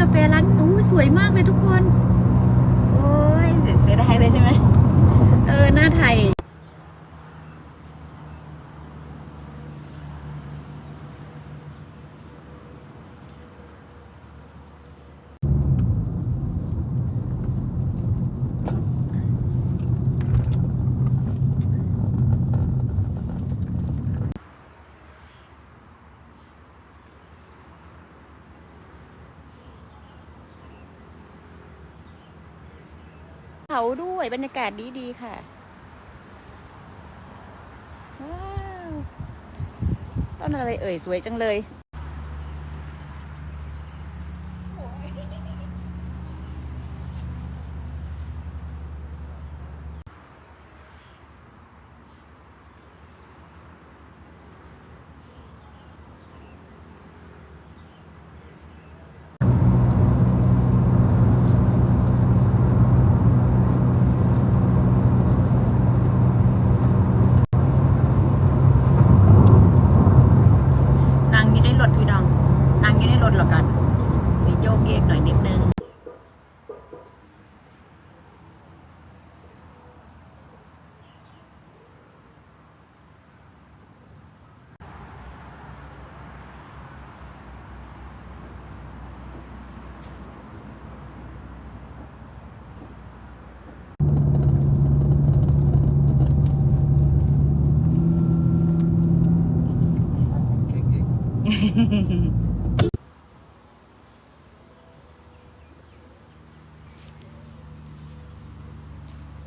กาแฟร้านอู้สวยมากเลยทุกคน โอ้ยเสียดายเลยใช่ไหม เออ หน้าไทย เขาด้วยบรรยากาศดีดีๆค่ะว้าวต้นอะไรเอ่ยสวยจังเลย นางอยู่ในรถพี่น้อง นางอยู่ในรถหรอกัน สีโยกเยกหน่อยนิดนึง คุ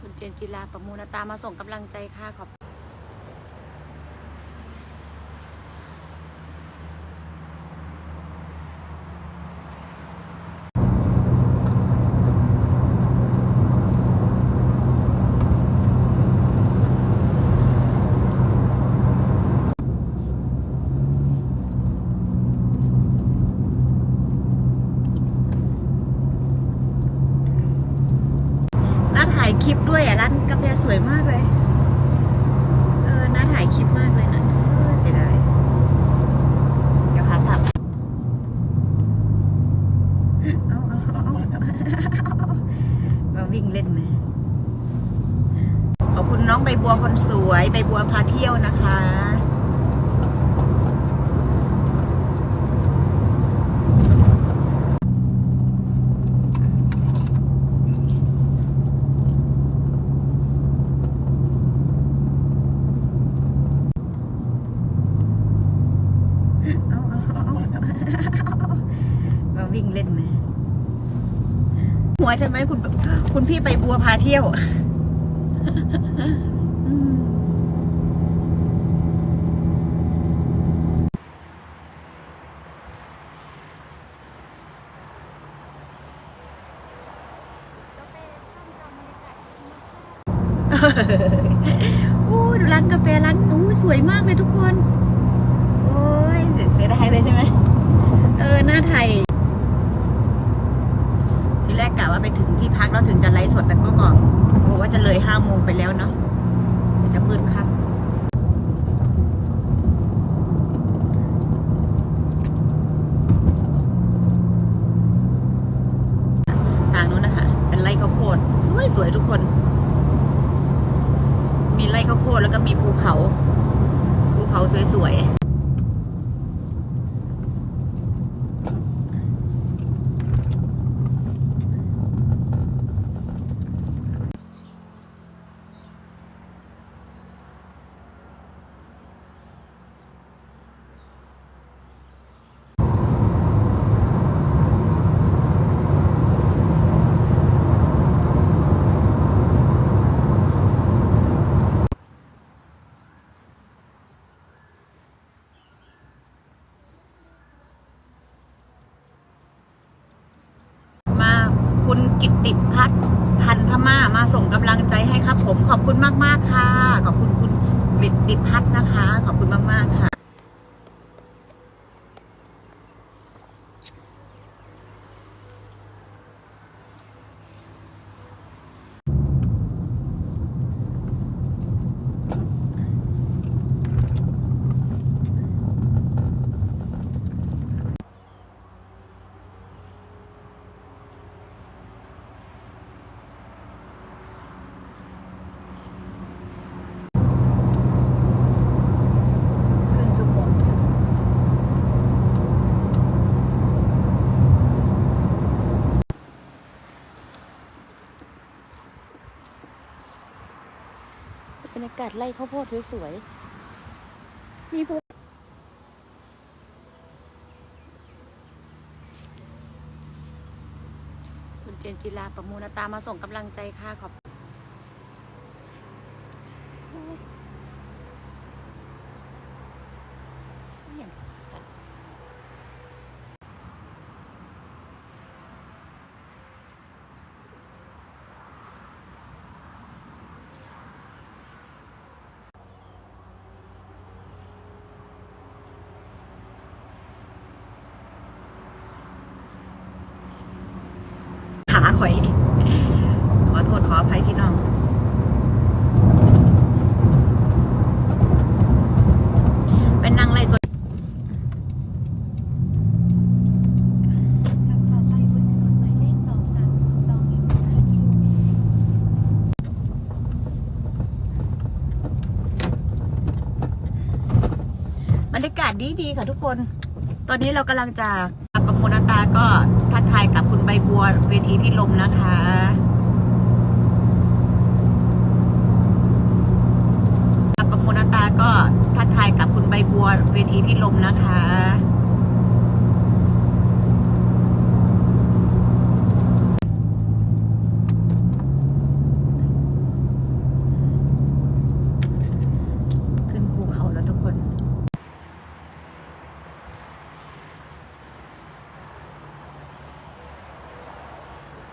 ณเจนจิลาประมูลตามาส่งกำลังใจค่ะขอบ คลิปด้วยอะร้านกาแฟสวยมากเลย เออน่าถ่ายคลิปมากเลยนะเออเสียดายเดี๋ยวขากลับเอาเอาเอาเอามาวิ่งเล่นนะขอบคุณน้องใบบัวคนสวยใบบัวพาเที่ยวนะคะ เอาเอาเอาเอามา วิ่งเล่นนะ หัวใช่ไหมคุณ คุณพี่ไปบัวพาเที่ยวอืมอู้ดูร้านกาแฟร้านอู้สวยมากเลยทุกคน โอ้ยเสียดายเลยใช่ไหม เออ หน้าไทยทีแร กะว่าไปถึงที่พักแล้วถึงจะไลฟ์สดแต่ก็บอกบอกว่าจะเลยห้าโมงไปแล้วเนาะจะมืดครับทางนู้นนะคะ เป็นไร่ข้าวโพดสวยๆทุกคน มีไร่ข้าวโพดแล้วก็มีภูเขา ภูเขาสวยๆ มาคุณกิตติพัฒน์พันธมามา ส่งกำลังใจให้ครับผม ขอบคุณมาก ๆ ค่ะ ขอบคุณคุณดิดพัฒน์นะคะ ขอบคุณมาก ๆ ค่ะ อา กาศไล่ข้าวโพดสวยๆ มีภูคุณเจนจิลาประมูลตามาส่งกำลังใจค่ะขอบเนี่ย ข่อยขอโทษขออภัยพี่น้องเป็นนางไล่สดขับต่อไปบนถนนหมายเลข2302อีก15กิโลเมตรบรรยากาศดีดีๆค่ะทุกคน ตอนนี้เรากำลังจะประมูลตาก็ ทักทายกับคุณใบบัวเวทีพิลมนะคะประมูลตาก็ทักทายกับคุณใบบัวเวทีพิลมนะคะ ขึ้นภูเขาแล้วทุกคน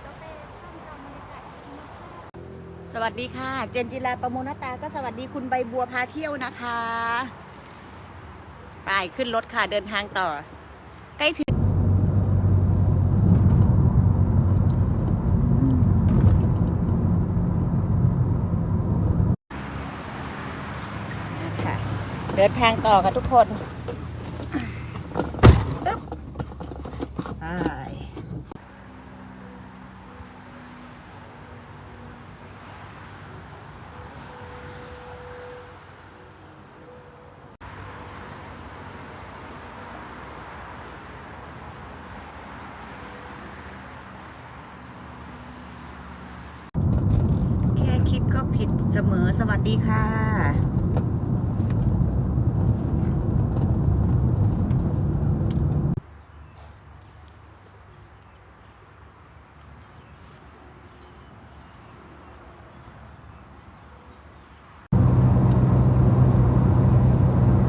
ก็เป็นท่ามกลางบรรยากาศธรรมชาติ ส วัสดีค่ะ เจนจิลาประมูลตา ก็สวัสดีคุณใบบัวพาเที่ยวนะคะไปขึ้นรถค่ะเดินทางต่อ ใกล้ถึงนะคะเดินทางต่อกันทุกคนอึ๊บไป แค่คิด ก็ผิดเสมอสวัสดีค่ะ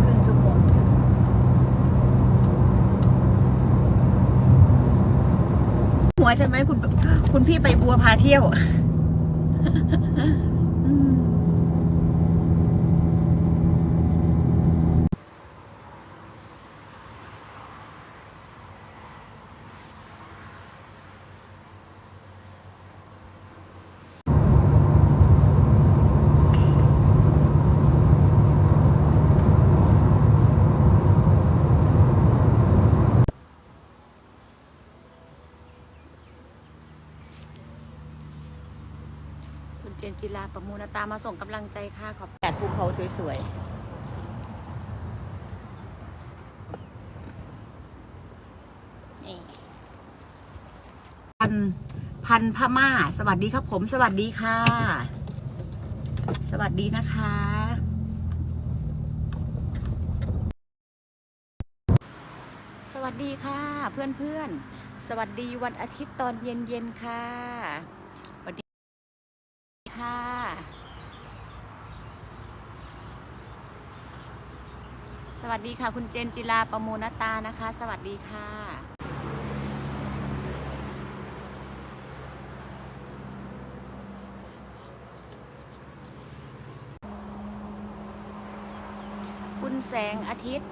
ครึ่งชั่วโมงหัวใช่ไหมคุณคุณพี่ไปบัวพาเที่ยว อื คุณเจนจิลาประมูลตามาส่งกำลังใจค่ะขอบแดดภูเขาสวยๆนี่พันพันพม่า สวัสดีครับผม สวัสดีค่ะ สวัสดีนะคะสวัสดีค่ะเพื่อนๆ สวัสดีวันอาทิตย์ตอนเย็นๆ ค่ะ สวัสดีค่ะ ส วัสดีค่ะ คุณเจนจิลาประมูลตานะคะ สวัสดีค่ะ คุณแสงอาทิตย์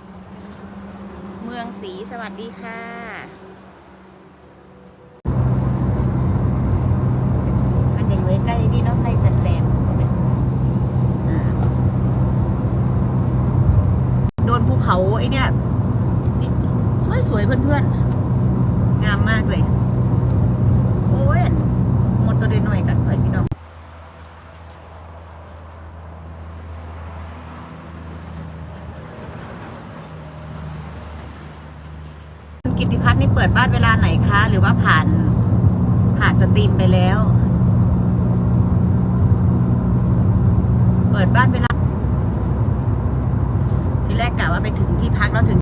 เมืองศรีสวัสดีค่ะมันจะอยู่ใกล้นี่เนาะใกล้จัดแหลมอ่าโดนภู เขาไอ้เนี่ยสวยๆเพื่อนๆ งามมากเลย โอ้ยหมดตัวหน่อยกันเอ้ยพี่น้องคุณกิติพัฒน์นี่เปิดบ้านเวลาไหนคะ หรือว่าผ่านผ่านสตรีมไปแล้ว เปิดบ้านเวลา กะว่าไปถึงที่พักแล้วถึง